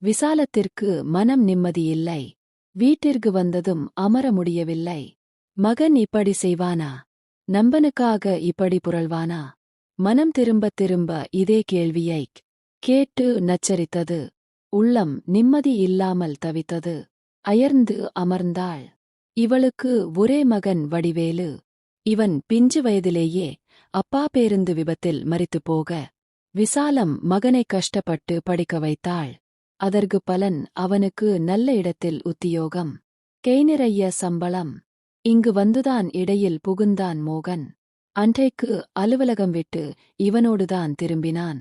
விசாலத்திற்கு மனம் நிம்மதியில்லை. வீட்டிற்கு வந்ததும் அமர முடியவில்லை. மகன் இப்படி செய்வானா? நம்பனுக்காக இப்படி புரள்வானா? மனம் திரும்பத் திரும்ப இதே கேள்வியைக் கேட்டு நச்சரித்தது. உள்ளம் நிம்மதி இல்லாமல் தவித்தது. அயர்ந்து அமர்ந்தாள். இவளுக்கு ஒரே மகன் வடிவேலு. இவன் பிஞ்சு வயதிலேயே அப்பா பேருந்து விபத்தில் மரித்துப் போக விசாலம் மகனை கஷ்டப்பட்டு படிக்க வைத்தாள். அதற்கு பலன் அவனுக்கு நல்ல இடத்தில் உத்தியோகம். கை நிறைய சம்பளம். இங்கு வந்துதான் இடையில் புகுந்தான் மோகன். அன்றைக்கு அலுவலகம் விட்டு இவனோடுதான் திரும்பினான்.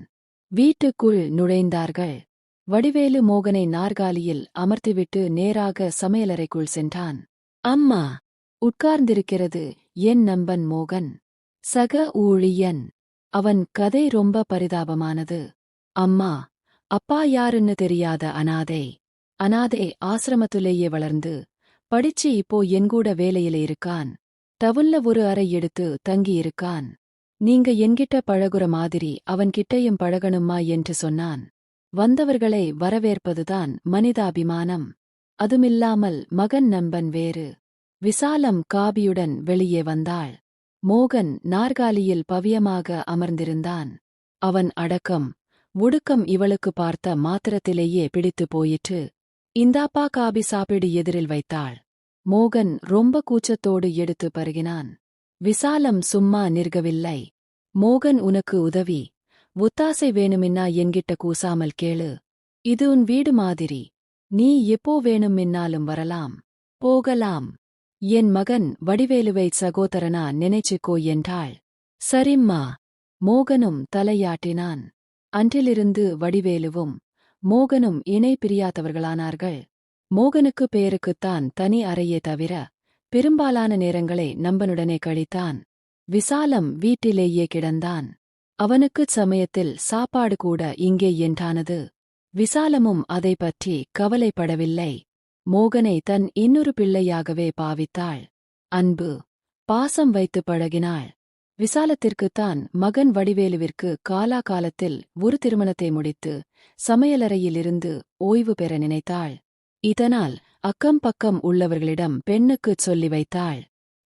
வீட்டுக்குள் நுழைந்தார்கள். வடிவேலு மோகனை நாற்காலியில் அமர்த்திவிட்டு நேராக சமையலறைக்குள் சென்றான். அம்மா உட்கார்ந்திருக்கிறது என் நம்பன் மோகன். சக ஊழியன். அவன் கதை ரொம்ப பரிதாபமானது. அம்மா அப்பா யாருன்னு தெரியாத அனாதை. அனாதை ஆசிரமத்திலேயே வளர்ந்து படிச்சு இப்போ என்கூட வேலையில இருக்கான். தவுல்ல ஒரு அறை எடுத்து தங்கியிருக்கான் நீங்க என்கிட்ட பழகுற மாதிரி அவன்கிட்டயும் பழகணுமா என்று சொன்னான். வந்தவர்களை வரவேற்பதுதான் மனிதாபிமானம். அதுமில்லாமல் மகன் நம்பன் வேறு. விசாலம் காபியுடன் வெளியே வந்தாள். மோகன் நாற்காலியில் பவியமாக அமர்ந்திருந்தான். அவன் அடக்கம் ஒடுக்கம் இவளுக்கு பார்த்த மாத்திரத்திலேயே பிடித்து போயிற்று. இந்தாப்பா காபி சாப்பிடு எதிரில் வைத்தாள். மோகன் ரொம்ப கூச்சத்தோடு எடுத்து பருகினான். விசாலம் சும்மா நிற்கவில்லை. மோகன் உனக்கு உதவி. ஒத்தாசை வேணுமின்னா என்கிட்ட கூசாமல் கேளு. இது உன் வீடு மாதிரி. நீ எப்போ வேணுமின்னாலும் வரலாம். போகலாம். என் மகன் வடிவேலுவை சகோதரனா நினைச்சுக்கோ என்றாள். சரிம்மா. மோகனும் தலையாட்டினான். அன்றிலிருந்து வடிவேலுவும் மோகனும் இணை பிரியாதவர்களானார்கள். மோகனுக்கு பேருக்குத்தான் தனி அறையே தவிர பெரும்பாலான நேரங்களை நம்பனுடனே கழித்தான். விசாலம் வீட்டிலேயே கிடந்தான். அவனுக்குச் சமயத்தில் சாப்பாடு கூட இங்கே என்றானது. விசாலமும் அதை பற்றி கவலைப்படவில்லை. மோகனை தன் இன்னொரு பிள்ளையாகவே பாவித்தாள். அன்பு பாசம் வைத்து பழகினாள். விசாலத்திற்குத்தான் மகன் வடிவேலுவிற்கு காலாகாலத்தில் ஒரு திருமணத்தை முடித்து சமையலறையிலிருந்து ஓய்வு பெற நினைத்தாள். இதனால் அக்கம் பக்கம் உள்ளவர்களிடம் பெண்ணுக்குச் சொல்லி வைத்தாள்.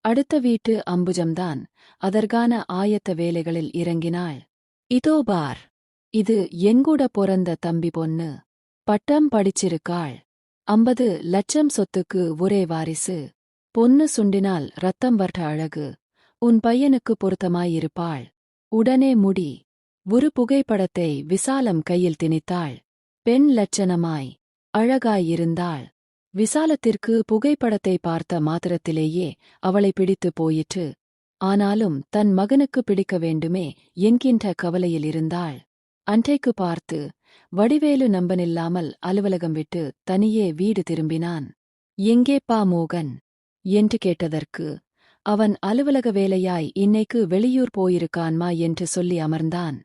அடுத்த வீட்டு அம்புஜம்தான் அதற்கான ஆயத்த வேலைகளில் இறங்கினாள். இதோ பார் இது எங்கூட பொறந்த தம்பி பொண்ணு. பட்டம் படிச்சிருக்காள். ஐம்பது லட்சம் சொத்துக்கு ஒரே வாரிசு. பொண்ணு சுண்டினால் ரத்தம் வர்ற அழகு. உன் பையனுக்கு பொருத்தமாயிருப்பாள். உடனே முடி. ஒரு புகைப்படத்தை விசாலம் கையில் திணித்தாள். பெண் லட்சணமாய் அழகாயிருந்தாள். விசாலத்திற்கு புகைப்படத்தை பார்த்த மாத்திரத்திலேயே அவளை பிடித்து போயிற்று. ஆனாலும் தன் மகனுக்கு பிடிக்க வேண்டுமே என்கின்ற கவலையில் இருந்தாள். அன்றைக்கு பார்த்து வடிவேலு நம்பனில்லாமல் அலுவலகம் விட்டு தனியே வீடு திரும்பினான். எங்கே பா மோகன்? என்று கேட்டதற்கு அவன் அலுவலக வேலையாய் இன்னைக்கு வெளியூர் போயிருக்கான்மா என்று சொல்லி அமர்ந்தான்.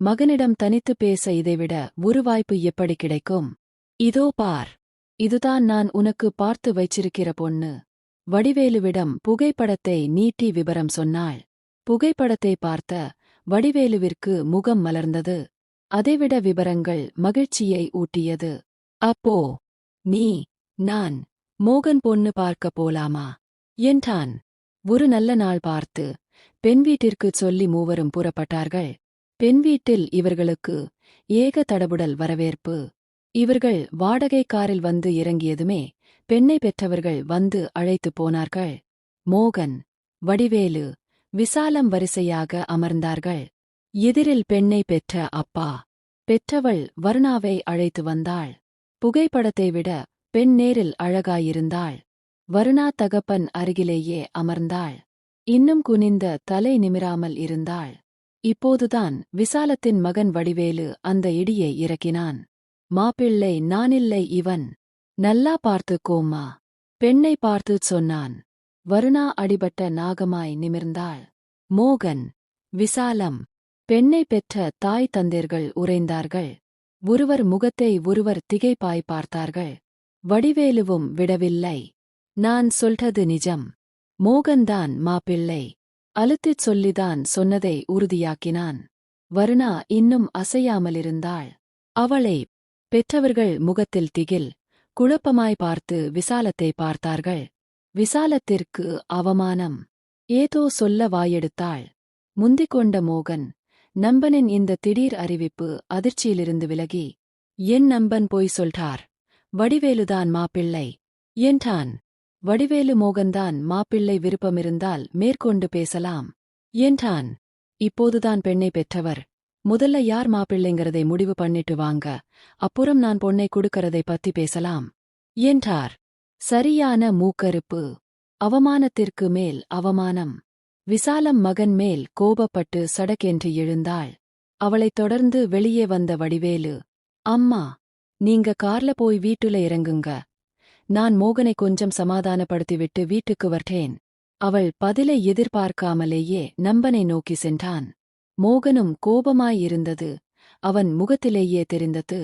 மகனிடம் தனித்துப் பேச இதைவிட ஒரு வாய்ப்பு எப்படி கிடைக்கும்? இதோ பார். இதுதான் நான் உனக்கு பார்த்து வைச்சிருக்கிற பொண்ணு. வடிவேலுவிடம் புகைப்படத்தை நீட்டி விபரம் சொன்னாள். புகைப்படத்தை பார்த்த வடிவேலுவிற்கு முகம் மலர்ந்தது. அதைவிட விபரங்கள் மகிழ்ச்சியை ஊட்டியது. அப்போ நீ நான் மோகன் பொண்ணு பார்க்க போலாமா? என்றான். ஒரு நல்ல நாள் பார்த்து பெண் வீட்டிற்குச் சொல்லி மூவரும் புறப்பட்டார்கள். பெண் வீட்டில் இவர்களுக்கு ஏக தடபுடல் வரவேற்பு. இவர்கள் வாடகைக்காரில் வந்து இறங்கியதுமே பெண்ணை பெற்றவர்கள் வந்து அழைத்துப் போனார்கள். மோகன் வடிவேலு விசாலம் வரிசையாக அமர்ந்தார்கள். எதிரில் பெண்ணை பெற்ற அப்பா பெற்றவள் வருணாவை அழைத்து வந்தாள். புகைப்படத்தை விட பெண் நேரில் அழகாயிருந்தாள். வருணா தகப்பன் அருகிலேயே அமர்ந்தாள். இன்னும் குனிந்த தலை நிமிராமல் இருந்தாள். இப்போதுதான் விசாலத்தின் மகன் வடிவேலு அந்த இடியை இறக்கினான். மாப்பிள்ளை நானில்லை இவன். நல்லா பார்த்துக்கோம்மா பெண்ணை பார்த்துச் சொன்னான். வருணா அடிபட்ட நாகமாய் நிமிர்ந்தாள். மோகன் விசாலம். பெண்ணை பெற்ற தாய் தந்தேர்கள் உறைந்தார்கள். ஒருவர் முகத்தை ஒருவர் திகைப்பாய் பார்த்தார்கள். வடிவேலுவும் விடவில்லை. நான் சொல்றது நிஜம். மோகன்தான் மாப்பிள்ளை அழுத்திச் சொல்லிதான் சொன்னதை உறுதியாக்கினான். வருணா இன்னும் அசையாமலிருந்தாள். அவளை பெற்றவர்கள் முகத்தில் திகில் குழப்பமாய் பார்த்து விசாலத்தை பார்த்தார்கள். விசாலத்திற்கு அவமானம். ஏதோ சொல்ல வாயெடுத்தாள். முந்திக்கொண்ட மோகன் நம்பனின் இந்த திடீர் அறிவிப்பு அதிர்ச்சியிலிருந்து விலகி என் நம்பன் போய் சொல்றார். வடிவேலுதான் மாப்பிள்ளை என்றான். வடிவேலு மோகன்தான் மாப்பிள்ளை விருப்பமிருந்தால் மேற்கொண்டு பேசலாம். என்றான். இப்போதுதான் பெண்ணை பெற்றவர். முதல்ல யார் மாப்பிள்ளைங்கிறதை முடிவு பண்ணிட்டு வாங்க. அப்புறம் நான் பொண்ணை கொடுக்கறதை பத்தி பேசலாம். என்றார். சரியான மூக்கறுப்பு. அவமானத்திற்கு மேல் அவமானம். விசாலம் மகன் மேல் கோபப்பட்டு சடக்கென்று எழுந்தாள். அவளைத் தொடர்ந்து வெளியே வந்த வடிவேலு அம்மா நீங்க கார்ல போய் வீட்டுல இறங்குங்க. நான் மோகனை கொஞ்சம் சமாதானப்படுத்திவிட்டு வீட்டுக்கு வர்றேன் அவள் பதிலை எதிர்பார்க்காமலேயே நம்பனை நோக்கி சென்றான். மோகனும் கோபமாயிருந்தது. அவன் முகத்திலேயே தெரிந்தது.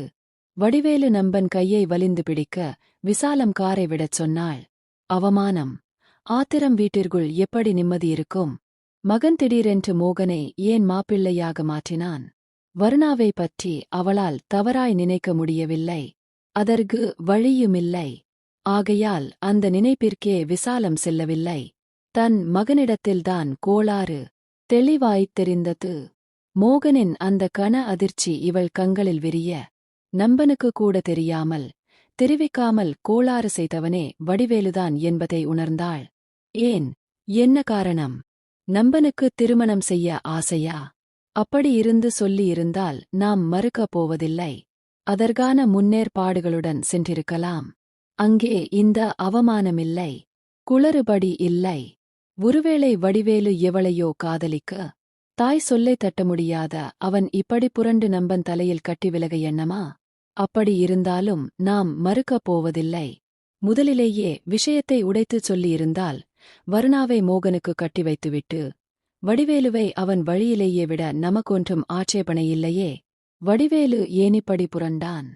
வடிவேலு நம்பன் கையை வலிந்து பிடிக்க விசாலம் காரை விடச் சொன்னாள். அவமானம். ஆத்திரம் வீட்டிற்குள் எப்படி நிம்மதி இருக்கும்? மகன் திடீரென்று மோகனை ஏன் மாப்பிள்ளையாக மாற்றினான்? வருணாவை பற்றி அவளால் தவறாய் நினைக்க முடியவில்லை. அதற்கு வழியுமில்லை. ஆகையால் அந்த நினைப்பிற்கே விசாலம் செல்லவில்லை. தன் மகனிடத்தில்தான் கோளாறு தெளிவாய்த் தெரிந்தது. மோகனின் அந்த கன அதிர்ச்சி இவள் கண்களில் விரிய. நம்பனுக்கு கூட தெரியாமல் தெரிவிக்காமல் கோளாறு செய்தவனே வடிவேலுதான் என்பதை உணர்ந்தாள். ஏன்? என்ன காரணம்? நம்பனுக்கு திருமணம் செய்ய ஆசையா? அப்படியிருந்து சொல்லியிருந்தால் நாம் மறுக்கப் போவதில்லை. அதற்கான முன்னேற்பாடுகளுடன் சென்றிருக்கலாம். அங்கே இந்த அவமானமில்லை. குளறுபடி இல்லை. ஒருவேளை வடிவேலு எவளையோ காதலிக்க தாய் சொல்லை தட்ட முடியாத அவன் இப்படி புரண்டு நம்பன் தலையில் கட்டி விலக எண்ணமா? அப்படி இருந்தாலும் நாம் மறுக்கப் போவதில்லை. முதலிலேயே விஷயத்தை உடைத்துச் சொல்லியிருந்தால் வருணாவை மோகனுக்கு கட்டி வைத்துவிட்டு வடிவேலுவை அவன் வழியிலேயே விட நமக்கொன்றும் ஆட்சேபனையில்லையே வடிவேலு ஏனிப்படி புரண்டான்?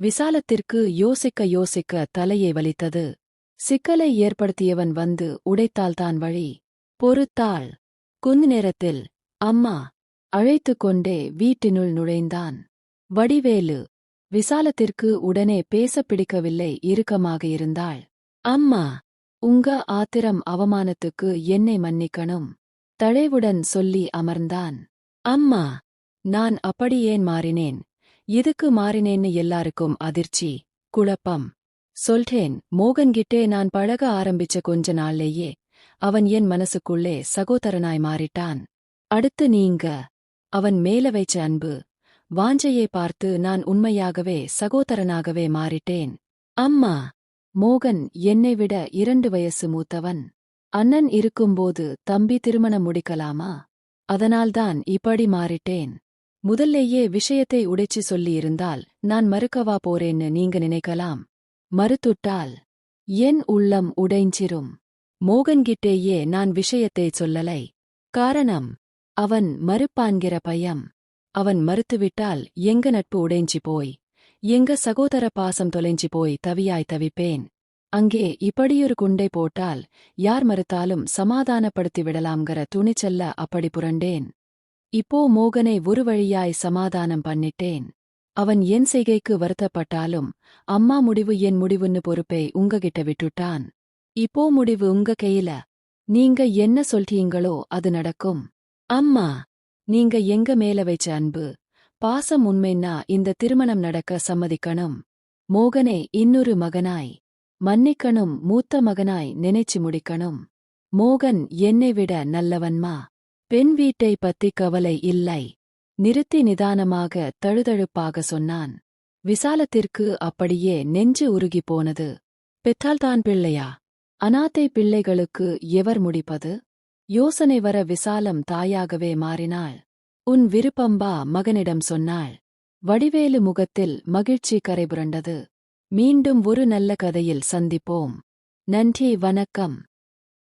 விசாலத்திற்கு யோசிக்க யோசிக்க தலையை வலித்தது. சிக்கலை ஏற்படுத்தியவன் வந்து உடைத்தால்தான் வழி. பொறுத்தாள். கொஞ்ச நேரத்தில் அம்மா அழைத்துக் கொண்டே வீட்டினுள் நுழைந்தான். வடிவேலு விசாலத்திற்கு உடனே பேசப் பிடிக்கவில்லை இறுக்கமாக இருந்தாள். அம்மா உங்க ஆத்திரம் அவமானத்துக்கு என்னை மன்னிக்கணும். தழைவுடன் சொல்லி அமர்ந்தான். அம்மா நான் அப்படியேன் மாறினேன். எதுக்கு மாறினேன்னு எல்லாருக்கும் அதிர்ச்சி குழப்பம். சொல்றேன் மோகன்கிட்டே நான் பழக ஆரம்பிச்ச கொஞ்ச நாள்லேயே அவன் என் மனசுக்குள்ளே சகோதரனாய் மாறிட்டான். அடுத்து நீங்க. அவன் மேல வைச்ச அன்பு. வாஞ்சையை பார்த்து நான் உண்மையாகவே சகோதரனாகவே மாறிட்டேன். அம்மா. மோகன் என்னை விட இரண்டு வயசு மூத்தவன். அண்ணன் இருக்கும்போது தம்பி திருமணம் முடிக்கலாமா? அதனால்தான் இப்படி மாறிட்டேன். முதல்லேயே விஷயத்தை உடைச்சு சொல்லியிருந்தால் நான் மறுக்கவா போறேன்னு நீங்க நினைக்கலாம். மறுத்துட்டால் என் உள்ளம் உடைஞ்சிரும். மோகன்கிட்டேயே நான் விஷயத்தை சொல்லலை. காரணம் அவன் மறுப்பான்கிற பயம். அவன் மறுத்துவிட்டால் எங்க நட்பு உடைஞ்சி போய் எங்க சகோதர பாசம் தொலைஞ்சி போய் தவியாய் தவிப்பேன். அங்கே இப்படியொரு குண்டை போட்டால் யார் மறுத்தாலும் சமாதானப்படுத்தி விடலாம்கிற துணிச்சல்ல அப்படி புரண்டேன். இப்போ மோகனை ஒரு வழியாய் சமாதானம் பண்ணிட்டேன். அவன் என் செய்கைக்கு வருத்தப்பட்டாலும் அம்மா முடிவு என் முடிவுன்னு பொறுப்பை உங்ககிட்ட விட்டுட்டான். இப்போ முடிவு உங்க கையில. நீங்க என்ன சொல்றீங்களோ அது நடக்கும். அம்மா நீங்க எங்க மேல வைச்ச அன்பு? பாசம் உண்மைன்னா இந்த திருமணம் நடக்க சம்மதிக்கணும். மோகனை இன்னொரு மகனாய் மன்னிக்கணும் மூத்த மகனாய் நினைச்சு முடிக்கணும். மோகன் என்னை விட நல்லவன்மா? பெண் வீட்டை பத்தி கவலை இல்லை. நிறுத்தி நிதானமாக தழுதழுப்பாக சொன்னான். விசாலத்திற்கு அப்படியே நெஞ்சு உருகிப் போனது. பெற்றால்தான் பிள்ளையா? அனாதை பிள்ளைகளுக்கு எவர் முடிப்பது? யோசனை வர விசாலம் தாயாகவே மாறினாள். உன் விருப்பம்பா மகனிடம் சொன்னாள். வடிவேலு முகத்தில் மகிழ்ச்சி கரைபுரண்டது. மீண்டும் ஒரு நல்ல கதையில் சந்திப்போம். நன்றி வணக்கம்.